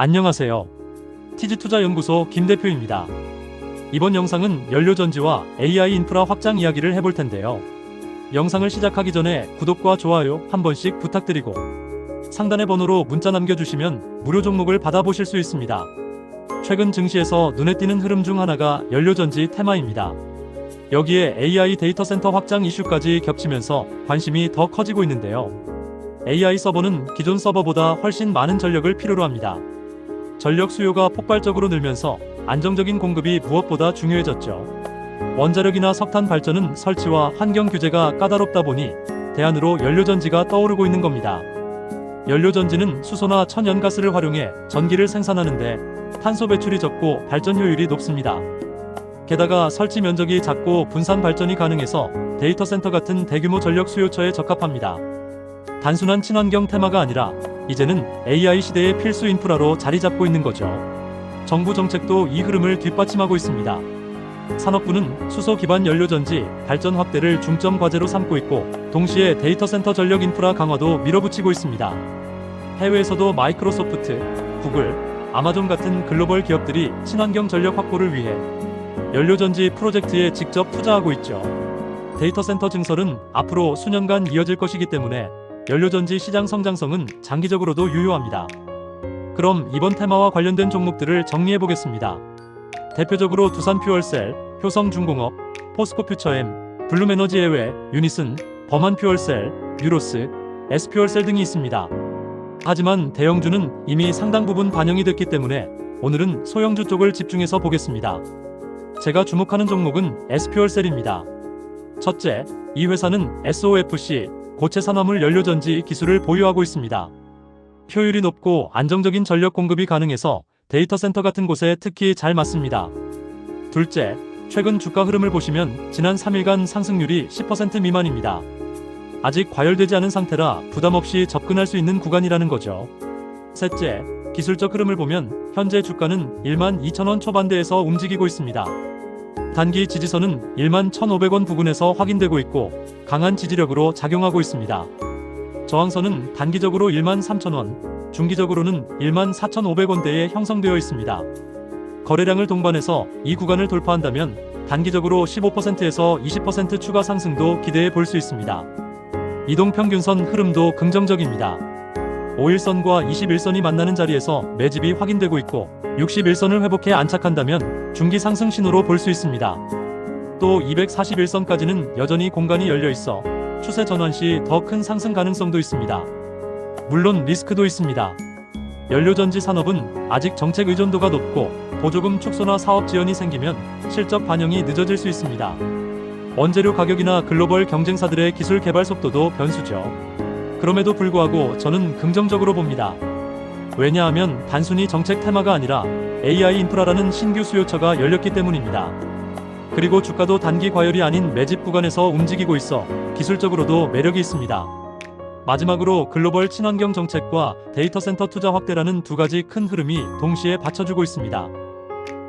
안녕하세요. 티지투자연구소 김 대표입니다. 이번 영상은 연료전지와 AI 인프라 확장 이야기를 해볼 텐데요. 영상을 시작하기 전에 구독과 좋아요 한 번씩 부탁드리고 상단의 번호로 문자 남겨주시면 무료 종목을 받아보실 수 있습니다. 최근 증시에서 눈에 띄는 흐름 중 하나가 연료전지 테마입니다. 여기에 AI 데이터 센터 확장 이슈까지 겹치면서 관심이 더 커지고 있는데요. AI 서버는 기존 서버보다 훨씬 많은 전력을 필요로 합니다. 전력 수요가 폭발적으로 늘면서 안정적인 공급이 무엇보다 중요해졌죠. 원자력이나 석탄 발전은 설치와 환경 규제가 까다롭다 보니 대안으로 연료전지가 떠오르고 있는 겁니다. 연료전지는 수소나 천연가스를 활용해 전기를 생산하는데 탄소 배출이 적고 발전 효율이 높습니다. 게다가 설치 면적이 작고 분산 발전이 가능해서 데이터 센터 같은 대규모 전력 수요처에 적합합니다. 단순한 친환경 테마가 아니라 이제는 AI 시대의 필수 인프라로 자리 잡고 있는 거죠. 정부 정책도 이 흐름을 뒷받침하고 있습니다. 산업부는 수소 기반 연료전지 발전 확대를 중점 과제로 삼고 있고 동시에 데이터 센터 전력 인프라 강화도 밀어붙이고 있습니다. 해외에서도 마이크로소프트, 구글, 아마존 같은 글로벌 기업들이 친환경 전력 확보를 위해 연료전지 프로젝트에 직접 투자하고 있죠. 데이터 센터 증설은 앞으로 수년간 이어질 것이기 때문에 연료전지 시장 성장성은 장기적으로도 유효합니다. 그럼 이번 테마와 관련된 종목들을 정리해 보겠습니다. 대표적으로 두산 퓨얼셀, 효성중공업, 포스코퓨처엠, 블룸에너지 해외, 유니슨, 범한 퓨얼셀, 유로스, S퓨얼셀 등이 있습니다. 하지만 대형주는 이미 상당 부분 반영이 됐기 때문에 오늘은 소형주 쪽을 집중해서 보겠습니다. 제가 주목하는 종목은 S퓨얼셀입니다. 첫째, 이 회사는 SOFC, 고체 산화물 연료전지 기술을 보유하고 있습니다. 효율이 높고 안정적인 전력 공급이 가능해서 데이터 센터 같은 곳에 특히 잘 맞습니다. 둘째, 최근 주가 흐름을 보시면 지난 3일간 상승률이 10% 미만입니다. 아직 과열되지 않은 상태라 부담 없이 접근할 수 있는 구간이라는 거죠. 셋째, 기술적 흐름을 보면 현재 주가는 1만 2천원 초반대에서 움직이고 있습니다. 단기 지지선은 1만 1,500원 부근에서 확인되고 있고 강한 지지력으로 작용하고 있습니다. 저항선은 단기적으로 1만 3천원, 중기적으로는 1만 4,500원대에 형성되어 있습니다. 거래량을 동반해서 이 구간을 돌파한다면 단기적으로 15%에서 20% 추가 상승도 기대해 볼 수 있습니다. 이동평균선 흐름도 긍정적입니다. 5일선과 21선이 만나는 자리에서 매집이 확인되고 있고 61선을 회복해 안착한다면 중기 상승 신호로 볼 수 있습니다. 또 241선까지는 여전히 공간이 열려 있어 추세 전환 시 더 큰 상승 가능성도 있습니다. 물론 리스크도 있습니다. 연료전지 산업은 아직 정책 의존도가 높고 보조금 축소나 사업 지연이 생기면 실적 반영이 늦어질 수 있습니다. 원재료 가격이나 글로벌 경쟁사들의 기술 개발 속도도 변수죠. 그럼에도 불구하고 저는 긍정적으로 봅니다. 왜냐하면 단순히 정책 테마가 아니라 AI 인프라라는 신규 수요처가 열렸기 때문입니다. 그리고 주가도 단기 과열이 아닌 매집 구간에서 움직이고 있어 기술적으로도 매력이 있습니다. 마지막으로 글로벌 친환경 정책과 데이터 센터 투자 확대라는 두 가지 큰 흐름이 동시에 받쳐주고 있습니다.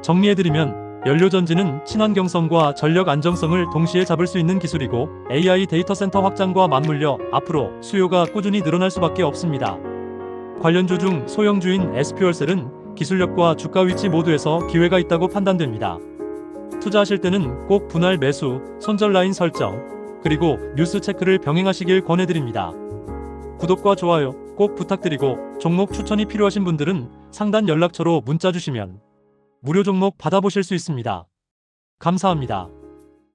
정리해드리면 연료전지는 친환경성과 전력 안정성을 동시에 잡을 수 있는 기술이고 AI 데이터 센터 확장과 맞물려 앞으로 수요가 꾸준히 늘어날 수밖에 없습니다. 관련주 중 소형주인 SP월셀은 기술력과 주가 위치 모두에서 기회가 있다고 판단됩니다. 투자하실 때는 꼭 분할 매수, 손절 라인 설정, 그리고 뉴스 체크를 병행하시길 권해드립니다. 구독과 좋아요 꼭 부탁드리고 종목 추천이 필요하신 분들은 상단 연락처로 문자 주시면 무료 종목 받아보실 수 있습니다. 감사합니다.